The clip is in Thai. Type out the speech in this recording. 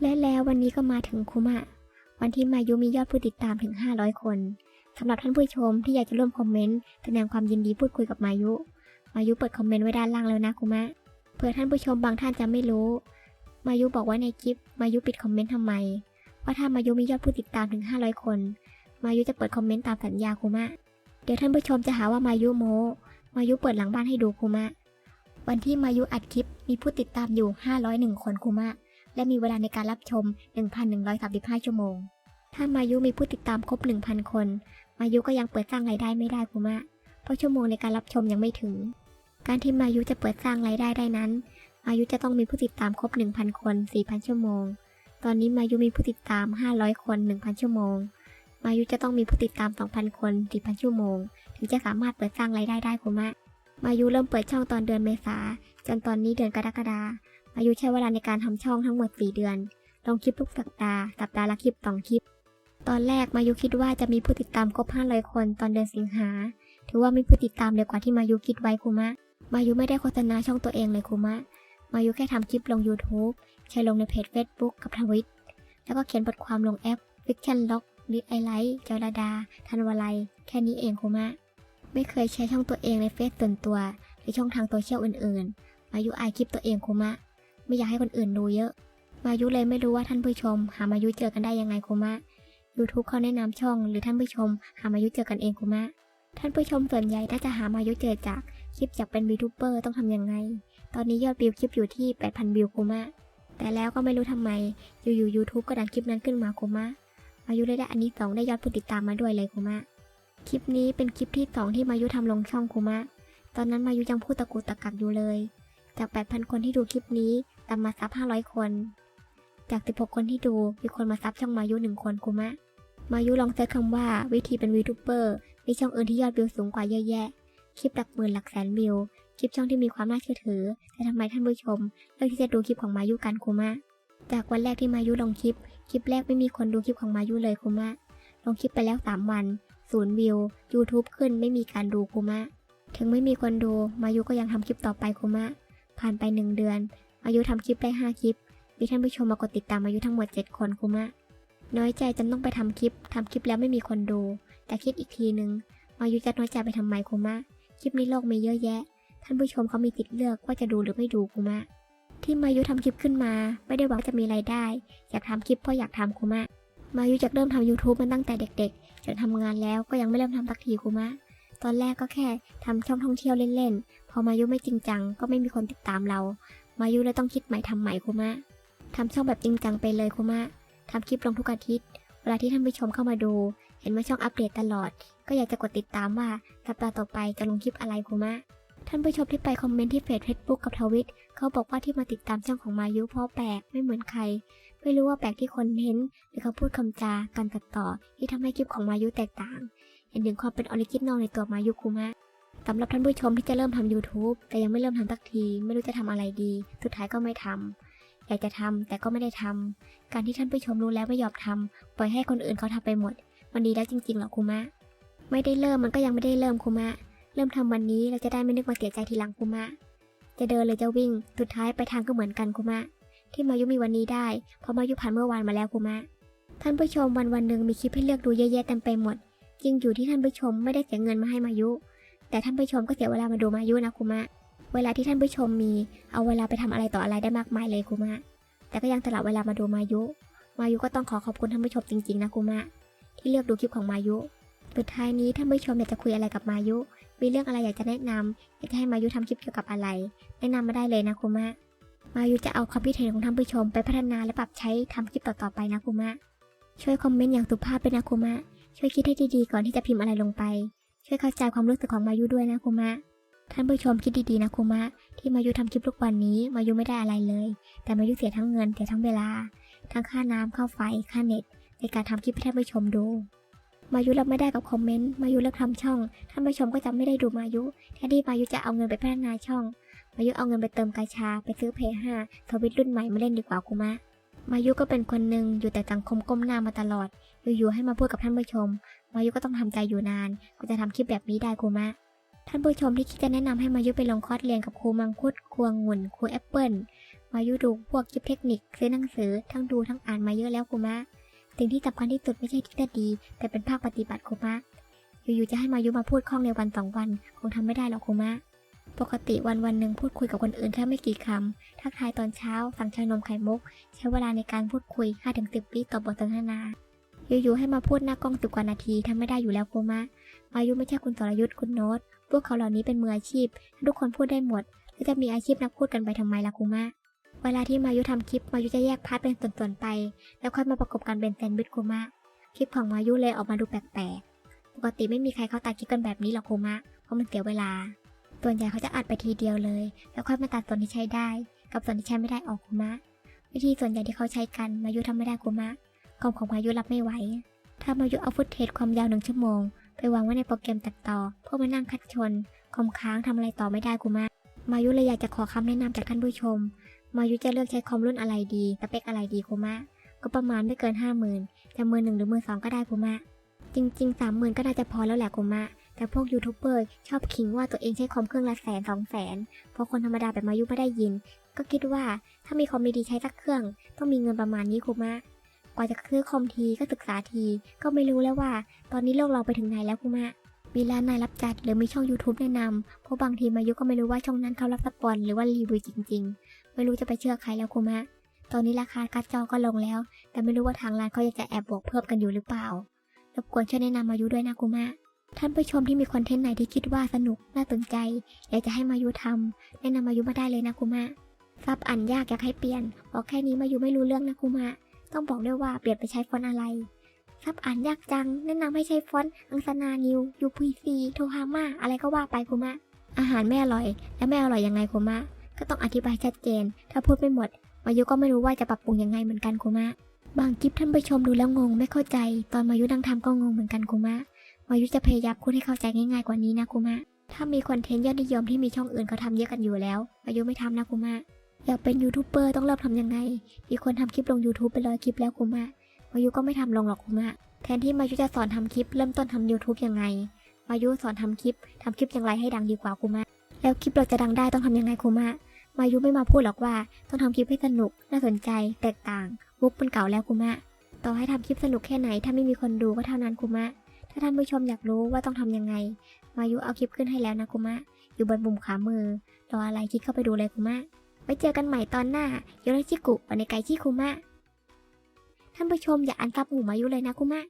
และแล้ววันนี้ก็มาถึงคุมะ วันที่มายุมียอดผู้ติดตามถึง 500 คนสำหรับท่านผู้ชมที่อยากจะร่วมคอมเมนต์แสดงความยินดีพูดคุยกับมายุ มายุเปิดคอมเมนต์ไว้ด้านล่างแล้วนะคุมะเผื่อท่านผู้ชมบางท่านจะไม่รู้ มายุบอกว่าในคลิป มายุปิดคอมเมนต์ทำไม ว่าถ้ามายุมียอดผู้ติดตามถึง 500 คน มายุจะเปิดคอมเมนต์ตามสัญญาคุมะ เดี๋ยวท่านผู้ชมจะหาว่ามายุโม มายุเปิดหลังบ้านให้ดูคุมะ วันที่มายุอัดคลิปมีผู้ติดตามอยู่ 501 คนคุมะ และมีเวลาในการรับชม 1,135 ชั่วโมง ถ้ามายุมีผู้ติดตามครบ 1,000 คน มายุก็ยังเปิดสร้างรายได้ไม่ได้คุมะ เพราะชั่วโมงในการรับชมยังไม่ถึง การที่มายุจะเปิดสร้างรายได้ได้นั้น มายุจะต้องมีผู้ติดตามครบ 1,000 คน 4,000 ชั่วโมง ตอนนี้มายุมีผู้ติดตาม 500 คน 1,000 ชั่วโมง มายุจะต้องมีผู้ติดตาม 2,000 คน 4,000 ชั่วโมง ถึงจะสามารถเปิดสร้างรายได้ได้คุมะมายุเริ่มเปิดช่องตอนเดือนเมษาจนตอนนี้เดือนกรกฎา มายุใช้เวลาในการทำช่องทั้งหมด 4 เดือน ลงคลิปทุกสัปดาห์ สัปดาห์ละคลิป2คลิป ตอนแรกมายุคิดว่าจะมีผู้ติดตามครบ 500 คนตอนเดือนสิงหา ถือว่ามีผู้ติดตามเร็วกว่าที่มายุคิดไว้คุมะ มายุไม่ได้โฆษณาช่องตัวเองเลยคุมะ มายุแค่ทำคลิปลง YouTube แชร์ลงในเพจ Facebook กับทวิต แล้วก็เขียนบทความลงแอป Fiction Log ลิทไอไลท์จอราดาทันวลัย แค่นี้เองคุมะ ไม่เคยใช้ช่องตัวเองในเฟซส่วนตัว หรือช่องทางโซเชียลอื่นๆ มายุอายคลิปตัวเองคุมะ ไม่อยากให้คนอื่นดูเยอะ มายุเลยไม่รู้ว่าท่านผู้ชม หามายุเจอกันได้ยังไงคุมะ YouTube เขาแนะนำช่อง หรือท่านผู้ชม หามายุเจอกันเองคุมะ ท่านผู้ชมส่วนใหญ่น่าจะหามายุเจอจากคลิปจากเป็นวีทูเบอร์ต้องทำยังไง ตอนนี้ยอดวิวคลิปอยู่ที่ 8,000 วิวคุมะ แต่แล้วก็ไม่รู้ทำไม อยู่ๆ YouTube ก็ดันคลิปนั้นขึ้นมาคุมะ มายุเลยได้อันนี้สองได้ยอดผู้ติดตามมาด้วยเลยคุมะ คลิปนี้เป็นคลิปที่สองที่มายุทำลงช่องคุมะ ตอนนั้นมายุยังพูดตะกุตะกักอยู่เลย จาก 8,000 คนที่ดูคลิปนี้ ตามมาซับ 500 คน จาก 16 คนที่ดู มีคนมาซับช่องมายุ 1 คนคุมะ มายุลองเซิร์ชคำว่าวิธีเป็นวีทูเบอร์มีช่องอื่นที่ยอดวิวสูงกว่าเยอะแยะ คลิปหลักหมื่นหลักแสนวิว คลิปช่องที่มีความน่าเชื่อถือ แต่ทำไมท่านผู้ชมเลือกที่จะดูคลิปของมายุกันคุมะ จากวันแรกที่มายุลงคลิป คลิปแรกไม่มีคนดูคลิปของมายุเลยคุมะ ลงคลิปไปแล้ว 3 วัน ศูนย์วิว YouTube ขึ้นไม่มีการดูคุมะ ถึงไม่มีคนดู มายุก็ยังทำคลิปต่อไปคุมะ ผ่านไป 1 เดือน มายุทำคลิปได้ 5 คลิป มีท่านผู้ชมมากดติดตามมายุทั้งหมด 7 คนคุมะน้อยใจจนต้องไปทำคลิปทำคลิปแล้วไม่มีคนดู แต่คิดอีกทีนึงมายุจะน้อยใจไปทำไมคุมะคลิปในโลกมีเยอะแยะ ท่านผู้ชมเขามีสิทธิ์เลือกว่าจะดูหรือไม่ดูคุมะที่มายุทำคลิปขึ้นมา ไม่ได้หวังจะมีรายได้ อยากทำคลิปเพราะอยากทำคุมะมายุจะเริ่มทำ YouTube มันตั้งแต่เด็กๆจนทำงานแล้วก็ยังไม่เริ่มทำสักทีคุมะตอนแรกก็แค่ทำช่องท่องเที่ยวเล่นๆ พอมายุไม่จริงจังก็ไม่มีคนติดตามเรา มายุเลยต้องคิดใหม่ทำใหม่คุมะทำช่องแบบจริงจังไปเลยคุมะทำคลิปลงทุกอาทิตย์ เวลาที่ท่านผู้ชมเข้ามาดู เห็นว่าช่องอัปเดตตลอด ก็อยากจะกดติดตามว่าสัปดาห์ต่อไปจะลงคลิปอะไรคุมะท่านผู้ชมที่ไปคอมเมนต์ที่เพจ Facebook กับทวิตเขาบอกว่าที่มาติดตามช่องของมายุเพราะแปลกไม่เหมือนใคร ไม่รู้ว่าแปลกที่คนเห็นหรือเขาพูดคำจาการตัดต่อ ที่ทำให้คลิปของมายุแตกต่าง เห็นถึงความเป็นออริจินอลในตัวมายุคุมะ สำหรับท่านผู้ชมที่จะเริ่มทำ YouTube แต่ยังไม่เริ่มทำสักที ไม่รู้จะทำอะไรดี สุดท้ายก็ไม่ทำอยากจะทำแต่ก็ไม่ได้ทำการที่ท่านผู้ชมรู้แล้วไม่ยอมทำปล่อยให้คนอื่นเขาทำไปหมด มันดีแล้วจริงๆหรอคุมะ ไม่ได้เริ่มมันก็ยังไม่ได้เริ่มคุมะ เริ่มทำวันนี้เราจะได้ไม่นึกมาเสียใจทีหลังคุมะ จะเดินหรือจะวิ่ง สุดท้ายไปทางก็เหมือนกันคุมะ ที่มายุมีวันนี้ได้ เพราะมายุผ่านเมื่อวานมาแล้วคุมะ ท่านผู้ชมวันวันหนึ่งมีคลิปให้เลือกดูเยอะแยะเต็มไปหมดจริงอยู่ที่ท่านผู้ชมไม่ได้เสียเงินมาให้มายุ แต่ท่านผู้ชมก็เสียเวลามาดูมายุนะคุมะ เวลาที่ท่านผู้ชมมี เอาเวลาไปทำอะไรต่ออะไรได้มากมายเลยคุมะ แต่ก็ยังสละเวลามาดูมายุ มายุก็ต้องขอขอบคุณท่านผู้ชมจริงๆนะคุมะ ที่เลือกดูคลิปของมายุ สุดท้ายนี้ท่านผู้ชมอยากจะคุยอะไรกับมายุ มีเรื่องอะไรอยากจะแนะนำอยากจะให้มายุทำคลิปเกี่ยวกับอะไร แนะนำมาได้เลยนะคุมะ มายุจะเอาความคิดเห็นของท่านผู้ชมไปพัฒนาและปรับใช้ทำคลิปต่อๆไปนะคุมะ ช่วยคอมเมนต์อย่างสุภาพด้วยนะคุมะ ช่วยคิดให้ดีๆก่อนที่จะพิมพ์อะไรลงไป ช่วยเข้าใจความรู้สึกของมายุด้วยนะคุมะ ท่านผู้ชมคิดดีๆนะคุมะ ที่มายุทำคลิปทุกวันนี้ มายุไม่ได้อะไรเลย แต่มายุเสียทั้งเงินเสียทั้งเวลา ทั้งค่าน้ำค่าไฟค่าเน็ต ในการทำคลิปให้ท่านผู้ชมดู มายุรับไม่ได้กับคอมเมนต์ มายุเลิกทำช่อง ท่านผู้ชมก็จะไม่ได้ดูมายุแทนที่มายุจะเอาเงินไปพัฒนาช่อง มายุเอาเงินไปเติมกาชา ไปซื้อเพย์ห้าทวิตรุ่นใหม่มาเล่นดีกว่าคุมะมายุก็เป็นคนหนึ่งอยู่แต่สังคมก้มหน้ามาตลอด อยู่ๆให้มาพูดกับท่านผู้ชม มายุก็ต้องทำใจอยู่นานกว่าจะทำคลิปแบบนี้ได้คุมะ ท่านผู้ชมที่คิดจะแนะนำให้มายุไปลงคอร์สเรียนกับครูมังคุดครูองุ่นครูแอปเปิลมายุดูพวกคลิปเทคนิคซื้อหนังสือทั้งดูทั้งอ่านมาเยอะแล้วคุมะสิ่งที่สำคัญที่สุดไม่ใช่ทฤษฎีแต่เป็นภาคปฏิบัติคุมะอยู่ๆจะให้มายุมาพูดคล่องในวันสองวัน คงทำไม่ได้หรอกคุมะปกติวันวันหนึ่งพูดคุยกับคนอื่นแค่ไม่กี่คำทักทายตอนเช้า สั่งชานมไข่มุก ใช้เวลาในการพูดคุย 5-10วิต่อบทสนทนา อยู่ๆให้มาพูดหน้ากล้องสิบกว่านาทีทำไม่ได้อยู่แล้วคุมะมายุไม่ใช่คุณสรยุทธ์คุณโน้ตพวกเขาเหล่านี้เป็นมืออาชีพ ทุกคนพูดได้หมด แล้วจะมีอาชีพนักพูดกันไปทำไมล่ะคุมะเวลาที่มายุทำคลิปมายุจะแยกพาร์ทเป็นส่วนๆไป แล้วค่อยมาประกบกันเป็นแซนด์วิชคุมะคลิปของมายุเลยออกมาดูแปลกๆ ปกติไม่มีใครเขาตัดคลิปกันแบบนี้หรอกคุมะเพราะมันเสียเวลา ส่วนใหญ่เขาจะอัดไปทีเดียวเลย แล้วค่อยมาตัดส่วนที่ใช้ได้ กับส่วนที่ใช้ไม่ได้ออกคุมะวิธีส่วนใหญ่ที่เขาใช้กันมายุทำไม่ได้คุมะ คอมของมายุรับไม่ไหว ถ้ามายุเอาฟุตเทจความยาวหนึ่งชั่วโมง ไปวางไว้ในโปรแกรมตัดต่อ เพื่อมานั่งคัดชน คอมค้างทำอะไรต่อไม่ได้คุมะมายุเลยอยากจะขอคำแนะนำจากท่านผู้ชม มายุจะเลือกใช้คอมรุ่นอะไรดีสเปคอะไรดีคุมะก็ประมาณไม่เกินห้าหมื่นจะมือหนึ่งหรือมือสองก็ได้คุมะจริงๆสามหมื่นก็น่าจะพอแล้วแหละคุมะแต่พวกยูทูบเบอร์ชอบขิงว่าตัวเองใช้คอมเครื่องละแสนสองแสนเพราะคนธรรมดาแบบมายุไม่ได้ยิน ก็คิดว่าถ้ามีคอมดีๆใช้สักเครื่อง ต้องมีเงินประมาณนี้คุมะ ว่าจะซื้อคอมทีก็ศึกษาที ก็ไม่รู้แล้วว่า ตอนนี้โลกเราไปถึงไหนแล้วคุมะมีร้านนายรับจัดหรือมีช่อง YouTube แนะนำเพราะบางทีมายุก็ไม่รู้ว่าช่องนั้นเขารับสปอนหรือว่ารีวิวจริง ๆ ไม่รู้จะไปเชื่อใครแล้วคุมะตอนนี้ราคาการ์ดจอก็ลงแล้ว แต่ไม่รู้ว่าทางร้านเขายังจะแอบบวกเพิ่มกันอยู่หรือเปล่ารบกวนช่วยแนะนำมายุด้วยนะคุมะท่านผู้ชมที่มีคอนเทนต์ไหนที่คิดว่าสนุกน่าสนใจอยากจะให้มายุทำแนะนำมายุมาได้เลยนะคุมะซับอ่านยากอยากให้เปลี่ยนบอกแค่นี้มายุไม่รู้เรื่องนะคุมะ ต้องบอกด้วยว่าเปลี่ยนไปใช้ฟอนต์อะไรซับอ่านยากจัง แนะนำให้ใช้ฟอนต์อังสนานิวยูพีซีโทฮาม่าอะไรก็ว่าไปคุมะ อาหารไม่อร่อย และไม่อร่อยยังไงคุมะ ก็ต้องอธิบายชัดเจน ถ้าพูดไม่หมดมายุก็ไม่รู้ว่าจะปรับปรุงยังไงเหมือนกันคุมะ บางคลิปท่านผู้ชมดูแล้วงงไม่เข้าใจ ตอนมายุนั่งทำก็งงเหมือนกันคุมะมายุจะพยายามพูดให้เข้าใจง่ายๆกว่านี้นะคุมะ ถ้ามีคอนเทนต์ยอดนิยมที่มีช่องอื่นเขาทำเยอะกันอยู่แล้วมายุไม่ทำนะคุมะ อยากเป็นยูทูบเบอร์ต้องเริ่มทำยังไง มีคนทำคลิปลง YouTube ไปร้อยคลิปแล้วคุมะมายุก็ไม่ทำลงหรอกคุมะแทนที่มายุจะสอนทำคลิปเริ่มต้นทำ YouTube ยังไงมายุสอนทำคลิปทำคลิปอย่างไรให้ดังดีกว่าคุมะแล้วคลิปเราจะดังได้ต้องทำยังไงคุมะมายุไม่มาพูดหรอกว่า ต้องทำคลิปให้สนุก น่าสนใจ แตกต่างมุกเป็นเก่าแล้วคุมะต่อให้ทำคลิปสนุกแค่ไหน ถ้าไม่มีคนดูก็เท่านั้นคุมะถ้าท่านผู้ชมอยากรู้ว่าต้องทำยังไงมายุเอาคลิปขึ้นให้แล้วนะคุมะอยู่บนมุมขวามือรออะไรคลิกเข้าไปดูเลยคุมะ ว้เจอกันใหม่ตอนหน้าโยริชิกุวันในไกชิคุมะ ท่านผู้ชมอย่าอันซับหูมายุเลยนะคุมะ